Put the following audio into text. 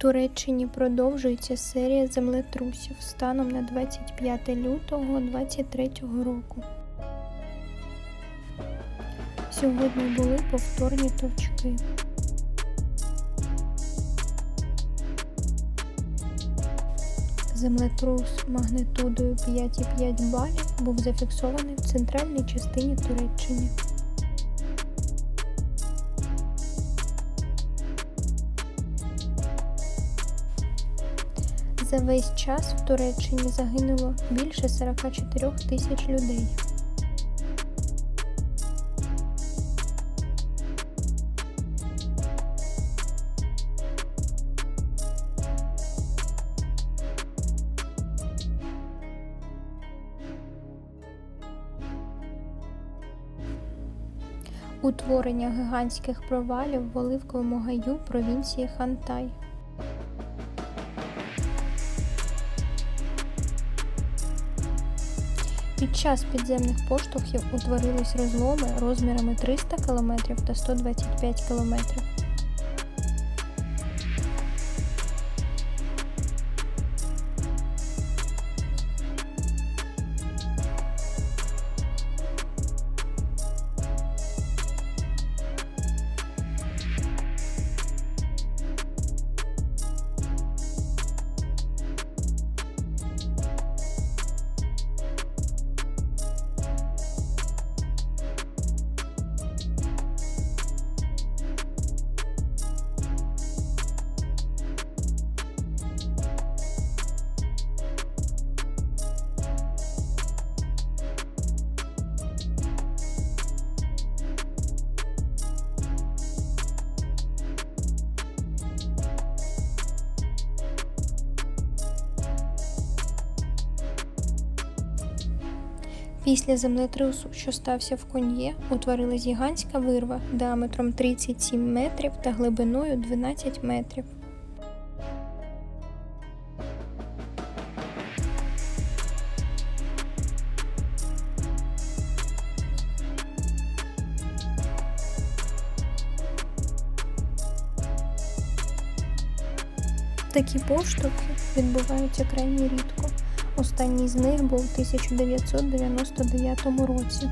Туреччині продовжується серія землетрусів станом на 25 лютого 2023 року. Сьогодні були повторні товчки. Землетрус магнитудою 5,5 балів був зафіксований в центральній частині Туреччини. За весь час в Туреччині загинуло більше 44 тисяч людей. Утворення гігантських провалів в Оливковому гаю провінції Хантай. Під час підземних поштовхів утворились розломи розмірами 300 км та 125 км. Після землетрусу, що стався в Кон'є, утворилась гігантська вирва діаметром 37 метрів та глибиною 12 метрів. Такі поштовхи відбуваються крайні рідко. Останній з них був у 1999 році.